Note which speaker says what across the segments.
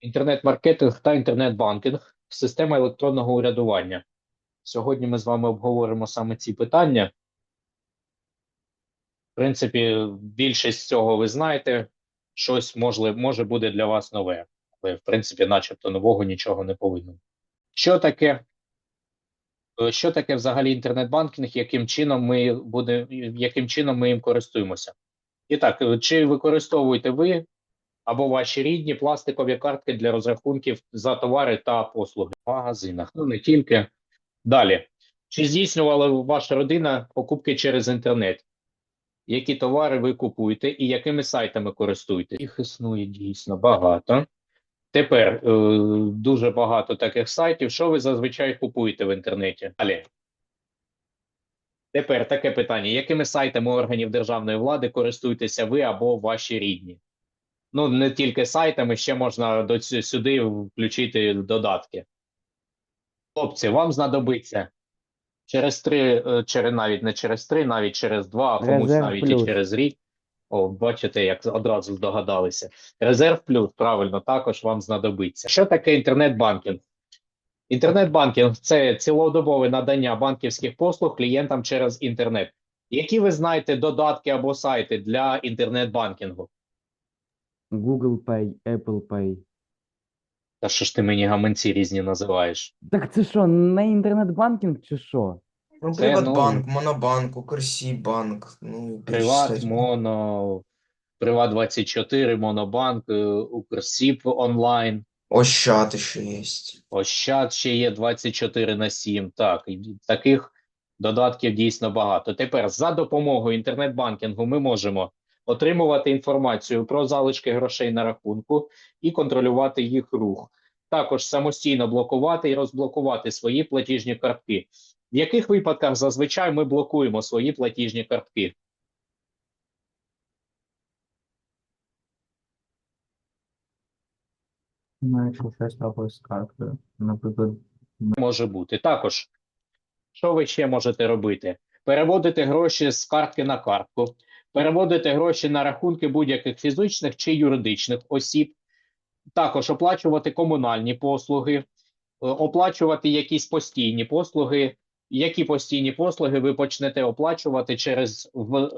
Speaker 1: Інтернет-маркетинг та інтернет-банкінг система електронного урядування. Сьогодні ми з вами обговоримо саме ці питання. В принципі, більшість цього ви знаєте, щось може, може буде для вас нове, але в принципі, начебто, нового нічого не повинно. Що таке? Що таке взагалі інтернет-банкінг, яким чином ми буде, яким чином ми їм користуємося? І так, е, чи використовуєте ви або ваші рідні пластикові картки для розрахунків за товари та послуги в магазинах? Ну не тільки. Далі. Чи здійснювала ваша родина покупки через інтернет? Які товари ви купуєте і якими сайтами користуєтесь? Їх існує дійсно багато. Тепер е, дуже багато таких сайтів. Що ви зазвичай купуєте в інтернеті? Далі. Тепер таке питання: якими сайтами органів державної влади користуєтеся ви або ваші рідні? Ну, не тільки сайтами, ще можна до сюди включити додатки. Хлопці, вам знадобиться через три, е, через навіть не через три, навіть через два, а комусь
Speaker 2: Резерв
Speaker 1: навіть
Speaker 2: плюс.
Speaker 1: і через рік. О, бачите, як одразу здогадалися. Резерв плюс, правильно, також вам знадобиться. Що таке інтернет-банкінг? Інтернет-банкінг це цілодобове надання банківських послуг клієнтам через інтернет. Які ви знаєте додатки або сайти для інтернет-банкінгу?
Speaker 2: Google Pay, Apple Pay.
Speaker 1: Та що ж ти мені гаманці різні називаєш?
Speaker 2: Так це що, не інтернет-банкінг чи що?
Speaker 3: Ну,
Speaker 1: Це,
Speaker 3: Приватбанк, Монобанк, Укрсібанк, ну,
Speaker 1: Приват. Моно, Приват 24, Монобанк, е, Укрсіб онлайн,
Speaker 3: Ощад ще є.
Speaker 1: Ощад ще є 24 на 7. Так, і таких додатків дійсно багато. Тепер за допомогою інтернет-банкінгу ми можемо отримувати інформацію про залишки грошей на рахунку і контролювати їх рух. Також самостійно блокувати і розблокувати свої платіжні картки. В яких випадках зазвичай ми блокуємо свої платіжні картки?
Speaker 4: Ну, якщо щось трапилось з карткою, наприклад,
Speaker 1: може бути. Також, що ви ще можете робити? Переводити гроші з картки на картку, переводити гроші на рахунки будь-яких фізичних чи юридичних осіб, також оплачувати комунальні послуги, е, оплачувати якісь постійні послуги. Які постійні послуги ви почнете оплачувати через в, е,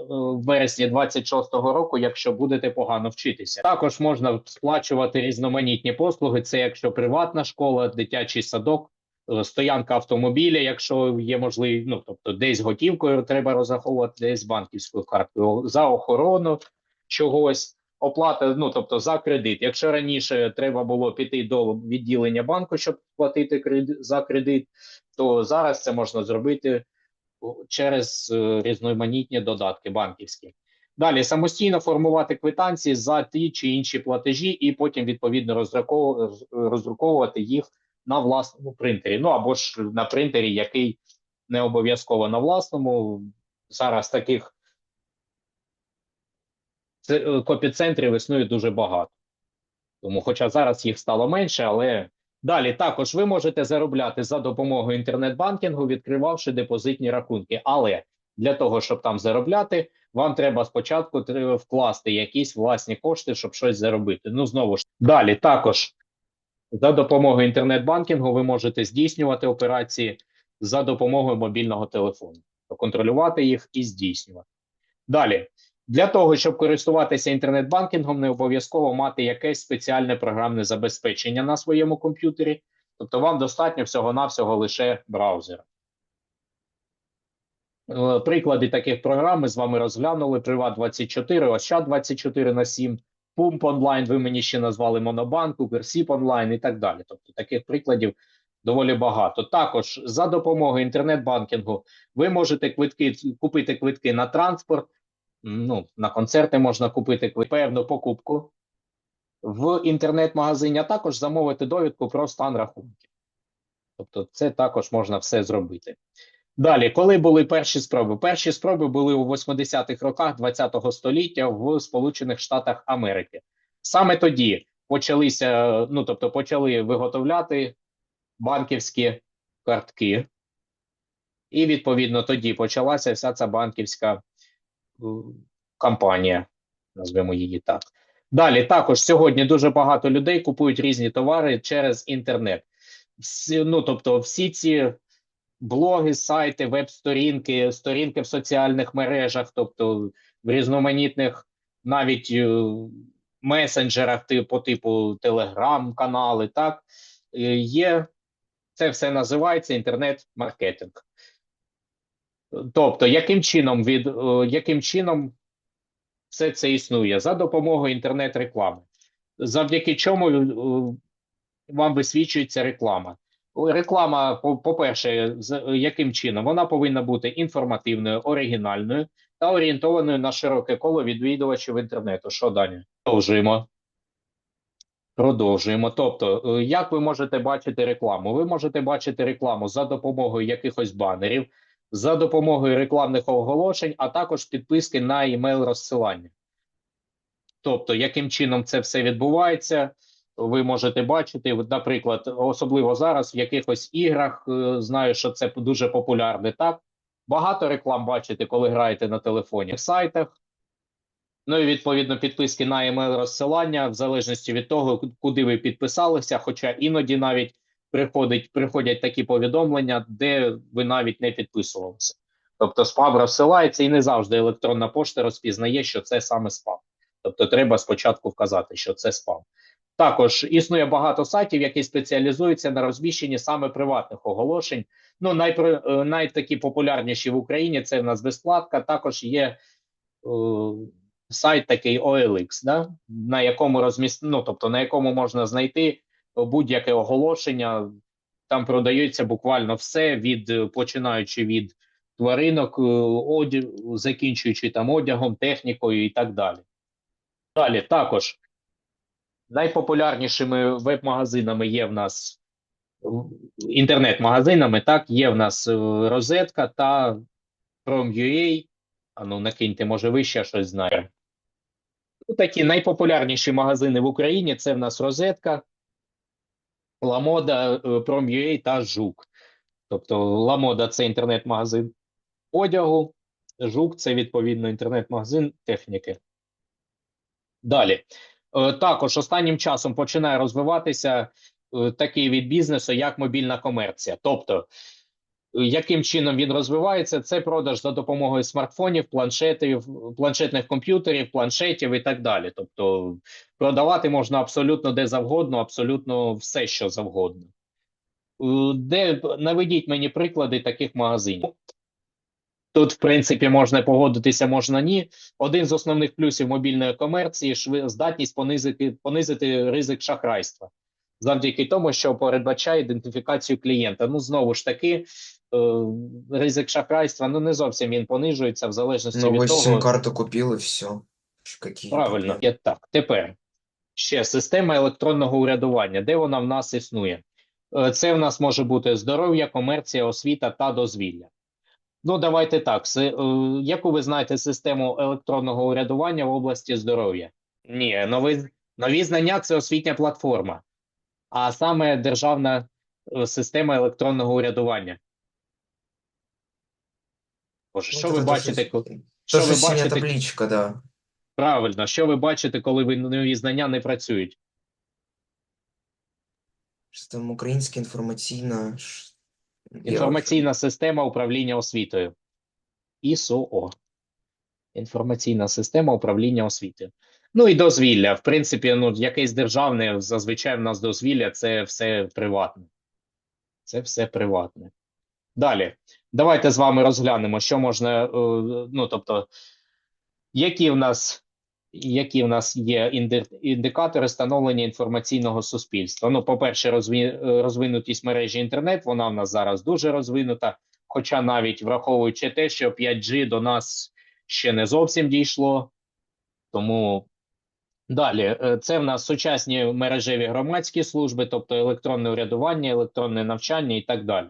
Speaker 1: вересні 26-го року, якщо будете погано вчитися? Також можна сплачувати різноманітні послуги. Це якщо приватна школа, дитячий садок, е, стоянка автомобіля, якщо є можливість, ну тобто десь готівкою треба розраховувати, десь банківською карткою за охорону чогось. Оплата, ну тобто за кредит. Якщо раніше треба було піти до відділення банку, щоб платити кредит за кредит, то зараз це можна зробити через е, різноманітні додатки банківські. Далі самостійно формувати квитанції за ті чи інші платежі, і потім відповідно роздруковувати їх на власному принтері. Ну або ж на принтері, який не обов'язково на власному. Зараз таких е, копіцентрів існує дуже багато. Тому, хоча зараз їх стало менше, але далі також ви можете заробляти за допомогою інтернет-банкінгу, відкривавши депозитні рахунки. Але для того, щоб там заробляти, вам треба спочатку вкласти якісь власні кошти, щоб щось заробити. Ну знову ж далі також за допомогою інтернет-банкінгу ви можете здійснювати операції за допомогою мобільного телефону, контролювати їх і здійснювати. Далі, для того, щоб користуватися інтернет-банкінгом, не обов'язково мати якесь спеціальне програмне забезпечення на своєму комп'ютері, тобто вам достатньо всього-навсього лише браузера. Е, Приклади таких програм ми з вами розглянули: Privat24, Ощад24 на 7, Pump Online, ви мені ще назвали Монобанк, Укрсіп Онлайн і так далі. Тобто таких прикладів доволі багато. Також за допомогою інтернет-банкінгу ви можете квитки купити квитки на транспорт, ну, на концерти можна купити певну покупку в інтернет-магазині, а також замовити довідку про стан рахунків. Тобто, це також можна все зробити. Далі, коли були перші спроби? Перші спроби були у 80-х роках ХХ століття в Сполучених Штатах Америки. Саме тоді почалися, ну тобто, почали виготовляти банківські картки, і відповідно тоді почалася вся ця банківська е, кампанія, назвемо її так. Далі також сьогодні дуже багато людей купують різні товари через інтернет. Всі, ну, тобто, всі ці блоги, сайти, веб-сторінки, сторінки в соціальних мережах, тобто в різноманітних навіть е, месенджерах, типу, типу телеграм-канали, так, е, є, це все називається інтернет-маркетинг. Тобто, яким чином від е, яким чином все це існує за допомогою інтернет-реклами, завдяки чому е, вам висвічується реклама. Реклама, по- по-перше, яким чином? Вона повинна бути інформативною, оригінальною та орієнтованою на широке коло відвідувачів інтернету. Що далі? Продовжуємо. Продовжуємо. Тобто, е, як ви можете бачити рекламу? Ви можете бачити рекламу за допомогою якихось банерів, за допомогою рекламних оголошень, а також підписки на імейл розсилання. Тобто, яким чином це все відбувається, ви можете бачити, наприклад, особливо зараз в якихось іграх, е, знаю, що це дуже популярне, так? Багато реклам бачите, коли граєте на телефоні, в сайтах. Ну і відповідно підписки на email розсилання, в залежності від того, куди ви підписалися. Хоча іноді навіть приходить, приходять такі повідомлення, де ви навіть не підписувалися. Тобто спам розсилається, і не завжди електронна пошта розпізнає, що це саме спам. Тобто треба спочатку вказати, що це спам. Також існує багато сайтів, які спеціалізуються на розміщенні саме приватних оголошень. Ну, найпри, е, найтакі популярніші в Україні це в нас безплатка. Також є е, сайт такий OLX, да, на якому розміст... ну, тобто на якому можна знайти будь-яке оголошення. Там продається буквально все від е, починаючи від тваринок, е, одяг, закінчуючи там одягом, технікою і так далі. Далі також найпопулярнішими веб-магазинами є в нас інтернет-магазинами. Так, є в нас е, розетка та Prom.ua. А ну накиньте, може, ви ще щось знаєте. Такі найпопулярніші магазини в Україні це в нас розетка, Ламода, Prom.ua та Жук. Тобто Ламода це інтернет-магазин одягу, Жук це відповідно інтернет-магазин техніки. Далі. Е, Також останнім часом починає розвиватися е, такий від бізнесу, як мобільна комерція. Тобто, е, яким чином він розвивається? Це продаж за допомогою смартфонів, планшетів, планшетних комп'ютерів, планшетів і так далі. Тобто, продавати можна абсолютно де завгодно, абсолютно все, що завгодно. Е, Де наведіть мені приклади таких магазинів. Тут, в принципі, можна погодитися, можна ні. Один з основних плюсів мобільної комерції здатність понизити, понизити ризик шахрайства завдяки тому, що передбачає ідентифікацію клієнта. Ну, знову ж таки, ризик шахрайства ну, не зовсім він понижується в залежності
Speaker 3: Ну,
Speaker 1: від того.
Speaker 3: сим-карту купил и все. Какие
Speaker 1: Правильно, є так. Тепер ще система електронного урядування. Де вона в нас існує? Е, Це в нас може бути здоров'я, комерція, освіта та дозвілля. Ну, давайте так. Е, Яку ви знаєте систему електронного урядування в області здоров'я? Ні, нові, нові знання це освітня платформа, а саме державна е, система електронного урядування. Боже, що ви бачите? ко- Що ви бачите?
Speaker 3: табличка, да.
Speaker 1: Правильно, що ви бачите, коли ви нові знання не працюють?
Speaker 3: Что там ш- Я
Speaker 1: Інформаційна система управління освітою. ІСОО. Інформаційна система управління освітою. Ну і дозвілля. В принципі, ну, якесь державне, зазвичай в нас дозвілля це все приватне. Це все приватне. Далі. Давайте з вами розглянемо, що можна. е, Ну, тобто, які в нас, які в нас є індикатори становлення інформаційного суспільства. Ну, по-перше, розвинутість мережі інтернет, вона в нас зараз дуже розвинута. Хоча навіть враховуючи те, що 5G до нас ще не зовсім дійшло. Тому далі, е, це в нас сучасні мережеві громадські служби, тобто електронне урядування, електронне навчання і так далі.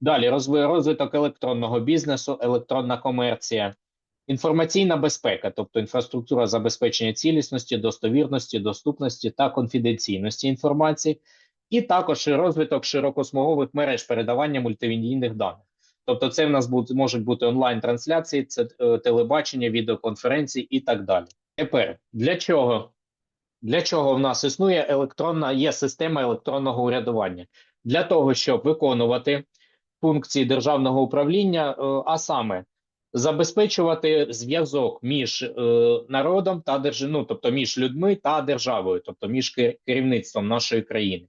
Speaker 1: Далі розви- розвиток електронного бізнесу, електронна комерція, інформаційна безпека, тобто інфраструктура забезпечення цілісності, достовірності, доступності та конфіденційності інформації, і також розвиток широкосмугових мереж передавання мультимедійних даних. Тобто, це в нас можуть бути онлайн-трансляції, це е, телебачення, відеоконференції і так далі. Тепер для чого Для чого в нас існує електронна, є система електронного урядування? Для того, щоб виконувати функції державного управління, е, а саме забезпечувати зв'язок між е, народом та держ... ну, тобто між людьми та державою, тобто між керівництвом нашої країни.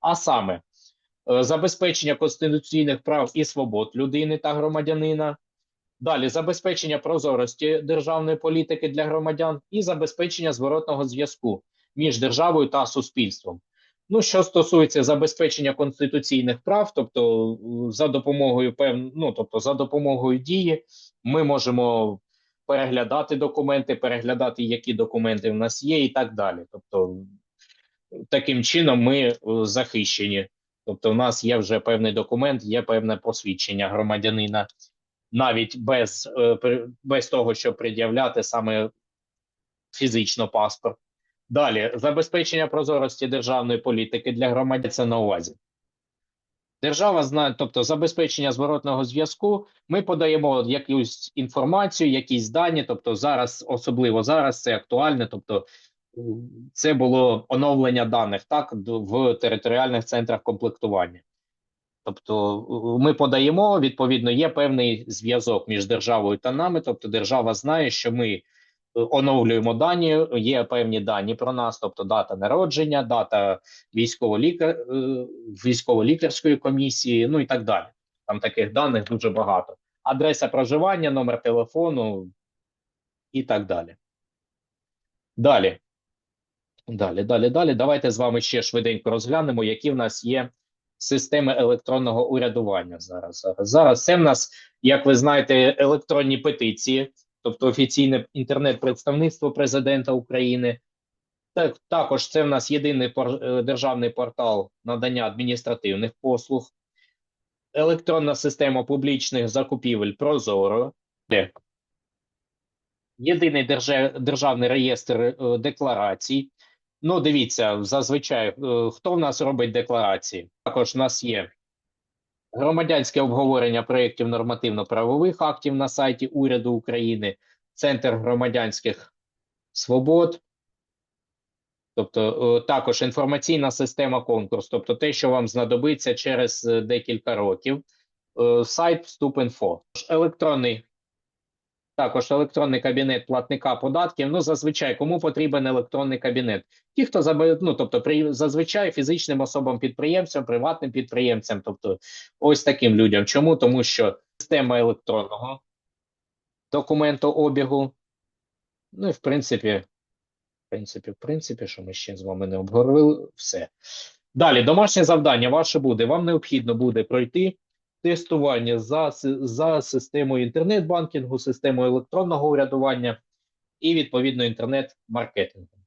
Speaker 1: А саме е, забезпечення конституційних прав і свобод людини та громадянина, Далі забезпечення прозорості державної політики для громадян і забезпечення зворотного зв'язку між державою та суспільством. Ну, що стосується забезпечення конституційних прав, тобто за допомогою пев... ну, тобто за допомогою дії, ми можемо переглядати документи, переглядати, які документи в нас є, і так далі. Тобто, таким чином ми е, захищені. Тобто, в нас є вже певний документ, є певне посвідчення громадянина навіть без, е, без того, щоб пред'являти саме фізично паспорт. Далі забезпечення прозорості державної політики для громадян це на увазі. Держава знає, тобто забезпечення зворотного зв'язку. Ми подаємо якусь інформацію, якісь дані. Тобто, зараз, особливо зараз, це актуальне. Тобто, це було оновлення даних так в територіальних центрах комплектування. Тобто ми подаємо, відповідно, є певний зв'язок між державою та нами. Тобто, держава знає, що ми оновлюємо дані, є певні дані про нас, тобто дата народження, дата військово-лікар, е, військово-лікарської комісії, ну і так далі. Там таких даних дуже багато. Адреса проживання, номер телефону і так далі. Далі. Далі, далі, далі. Давайте з вами ще швиденько розглянемо, які в нас є системи електронного урядування зараз. Зараз, зараз це в нас, як ви знаєте, електронні петиції, тобто офіційне інтернет-представництво президента України. Так, також це в нас єдиний пор- е, державний портал надання адміністративних послуг, електронна система публічних закупівель Прозоро. Де? Єдиний держа- державний реєстр е, декларацій. Ну, дивіться, зазвичай, е, хто в нас робить декларації? Також в нас є громадянське обговорення проєктів нормативно-правових актів на сайті Уряду України, Центр громадянських свобод. Тобто, е, також інформаційна система конкурс, тобто те, що вам знадобиться через е, декілька років. Е, Сайт Вступ.Інфо. Електронний також електронний кабінет платника податків. Ну, зазвичай, кому потрібен електронний кабінет? Ті, хто ну, тобто, при, зазвичай фізичним особам підприємцям, приватним підприємцям, тобто ось таким людям. Чому? Тому що система електронного документообігу, ну і в принципі, в принципі, в принципі, що ми ще з вами не обговорили, все. Далі, домашнє завдання ваше буде. Вам необхідно буде пройти тестування за, за системою інтернет-банкінгу, системою електронного урядування і відповідно інтернет-маркетингу.